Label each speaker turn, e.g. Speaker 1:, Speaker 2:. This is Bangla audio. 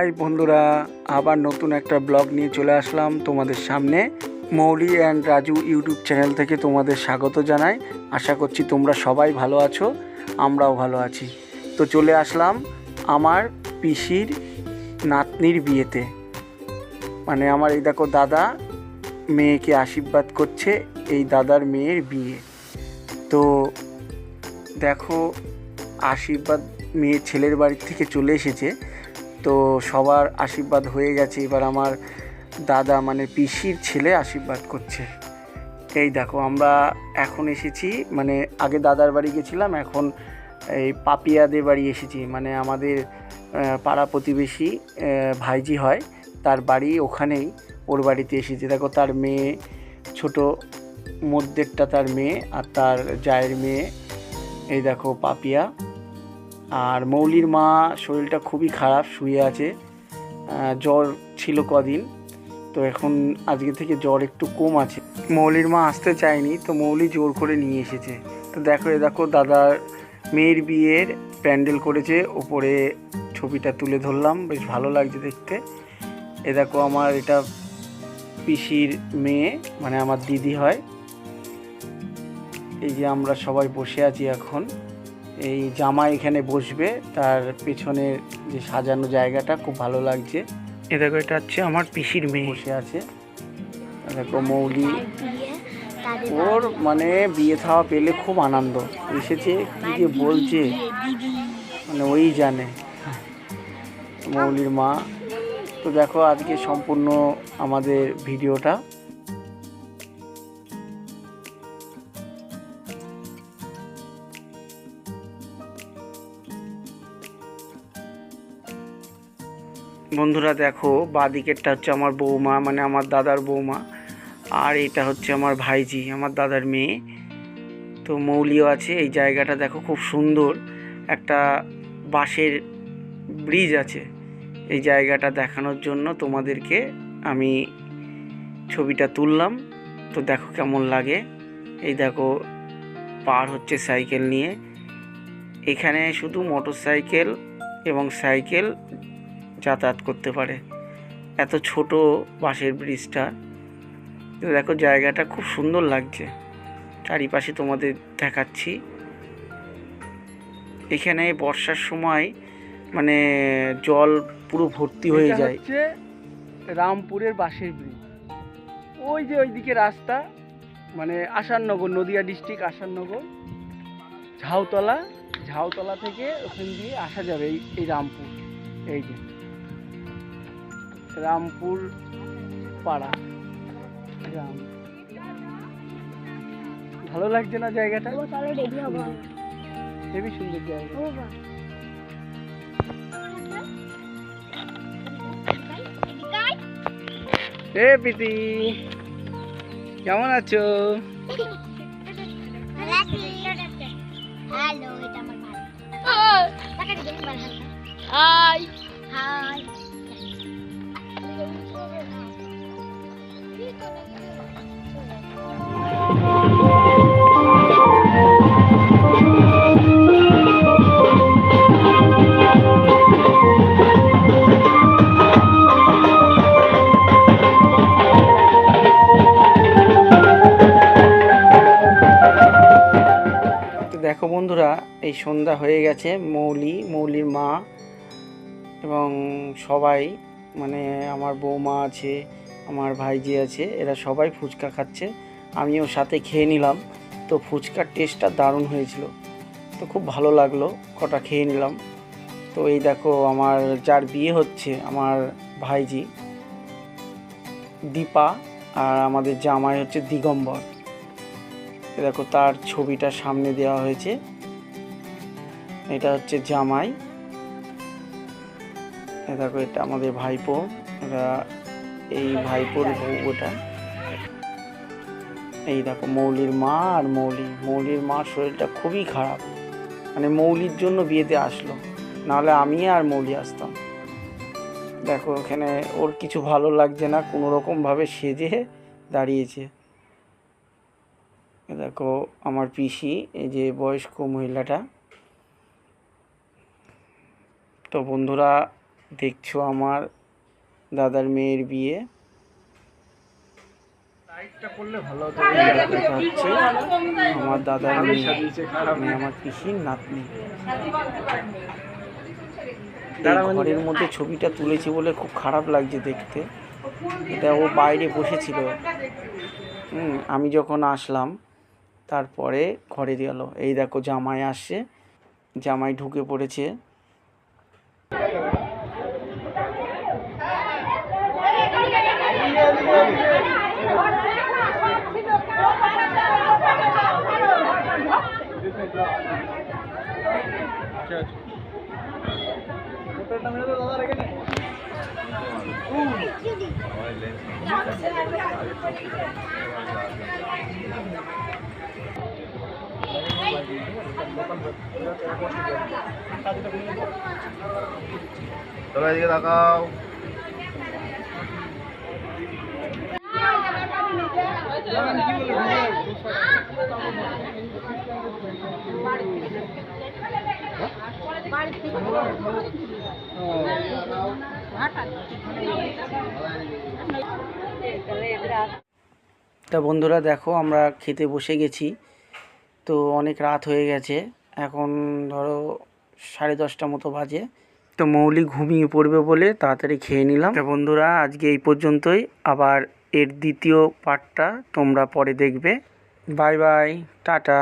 Speaker 1: হাই বন্ধুরা, আবার নতুন একটা ব্লগ নিয়ে চলে আসলাম তোমাদের সামনে। Mouli and Raju YouTube channel থেকে তোমাদের স্বাগত জানাই। আশা করছি তোমরা সবাই ভালো আছো, আমরাও ভালো আছি। তো চলে আসলাম আমার পিসির নাতনির বিয়েতে। মানে আমার এই দেখো দাদা মেয়েকে আশীর্বাদ করছে এই দাদার মেয়ের বিয়ে। তো দেখো, আশীর্বাদ মেয়ে ছেলের বাড়ির থেকে চলে এসেছে। তো সবার আশীর্বাদ হয়ে গেছে। এবার আমার দাদা মানে পিসির ছেলে আশীর্বাদ করছে। এই দেখো, আমরা এখন এসেছি মানে আগে দাদার বাড়ি গেছিলাম, এখন এই পাপিয়াদের বাড়ি এসেছি। মানে আমাদের পাড়া প্রতিবেশী ভাইজি হয়, তার বাড়ি ওখানেই ওর বাড়িতে এসেছি। দেখো, তার মেয়ে ছোট, মধ্যেরটা তার মেয়ে আর তার জায়ের মেয়ে। এই দেখো, পাপিয়া। আর মৌলির মা শরীরটা খুবই খারাপ, শুয়ে আছে। জ্বর ছিল কদিন, তো এখন আজকে থেকে জ্বর একটু কম আছে। মৌলির মা আসতে চায়নি, তো মৌলি জোর করে নিয়ে এসেছে। তো দেখো, এ দেখো, দাদার মেয়ের বিয়ের প্যান্ডেল করেছে, ওপরে ছবিটা তুলে ধরলাম, বেশ ভালো লাগছে দেখতে। এ দেখো, আমার এটা পিসির মেয়ে মানে আমার দিদি হয়। এই যে আমরা সবাই বসে আছি এখন। এই জামা এখানে বসবে তার পেছনের যে সাজানো জায়গাটা খুব ভালো লাগছে। এ দেখো এটা হচ্ছে আমার পিসির মেয়ে। বসে আছে। দেখো মৌলি। ওর মানে বিয়ে থাওয়া পেলে খুব আনন্দ। এসেছে কী যে বলছে। মানে ওই জানে। মৌলির মা। তো দেখো আজকে সম্পূর্ণ আমাদের ভিডিওটা। বন্ধুরা দেখো বা দিকেরটা হচ্ছে আমার বৌমা মানে আমার দাদার বৌমা, আর এটা হচ্ছে আমার ভাইজি, আমার দাদার মেয়ে। তো মৌলিও আছে, এই জায়গাটা দেখো খুব সুন্দর, একটা বাঁশের ব্রিজ আছে। এই জায়গাটা দেখানোর জন্য তোমাদেরকে আমি ছবিটা তুললাম। তো দেখো কেমন লাগে। এই দেখো, পার হচ্ছে সাইকেল নিয়ে। এখানে শুধু মোটর সাইকেল এবং সাইকেল যাতায়াত করতে পারে। এত ছোট বাঁশের ব্রিজটা দেখো জায়গাটা খুব সুন্দর লাগছে। চারিপাশে তোমাদের দেখাচ্ছি। এখানে বর্ষার সময় মানে জল পুরো ভর্তি হয়ে যায়।
Speaker 2: রামপুরের বাঁশের ব্রিজ। ওই যে ওইদিকে রাস্তা মানে আসাননগর নদিয়া ডিস্ট্রিক্ট আসাননগর ঝাউতলা ঝাউতলা থেকে ওখান দিয়ে আসা যাবে এই এই রামপুর। এই যে। রামপুর পাড়া। গ্রাম ভালো লাগছে না জায়গাটা? হেবি সুন্দর জায়গা। এ প্রীতি কেমন আছো?
Speaker 3: হ্যালো এটা আমার ভাই হাই হাই
Speaker 1: দেখো বন্ধুরা, এই সন্ধ্যা হয়ে গেছে। মৌলি, মৌলির মা এবং সবাই মানে আমার বৌমা আছে, আমার ভাইজি আছে, এরা সবাই ফুচকা খাচ্ছে। আমিও সাথে খেয়ে নিলাম। তো ফুচকার টেস্টটা দারুণ হয়েছিল। তো খুব ভালো লাগল, কটা খেয়ে নিলাম। তো এই দেখো, আমার যার বিয়ে হচ্ছে, আমার ভাইজি, দীপা আর আমাদের জামাই হচ্ছে দিগম্বর। দেখো, তার ছবিটা সামনে দেওয়া হয়েছে। এটা হচ্ছে জামাই। দেখো, এটা আমাদের ভাইপো। এটা এই ভাইপোর ওটা। এই দেখো, মৌলির মা আর মৌলি। মৌলির মার শরীরটা খুবই খারাপ। মানে মৌলির জন্য বিয়েতে আসলো। নাহলে আমি আর মৌলি আসতাম। দেখো, এখানে ওর কিছু ভালো লাগছে না। কোনো রকমভাবে সেজে দাঁড়িয়েছে। দেখো আমার পিসি এই যে বয়স্ক মহিলাটা। তো বন্ধুরা দেখছ আমার দাদার মেয়ের বিয়ে। আমার দাদার মেয়ে মানে আমার পিসির নাতনি। ঘরের মধ্যে ছবিটা তুলেছি বলে খুব খারাপ লাগছে দেখতে। এটা ও বাইরে বসেছিল। হুম আমি যখন আসলাম তারপরে ঘরে গেল এই দেখো জামাই আসছে। জামাই ঢুকে পড়েছে।
Speaker 4: তবে এদিকে
Speaker 1: তা বন্ধুরা দেখো আমরা খেতে বসে গেছি। তো অনেক রাত হয়ে গেছে। এখন ধরো সাড়ে দশটা মতো বাজে। তো মৌলি ঘুমিয়ে পড়বে বলে তাড়াতাড়ি খেয়ে নিলাম। তো বন্ধুরা, আজকে এই পর্যন্তই। আবার এর দ্বিতীয় পার্টটা তোমরা পরে দেখবে। Bye bye, ta ta.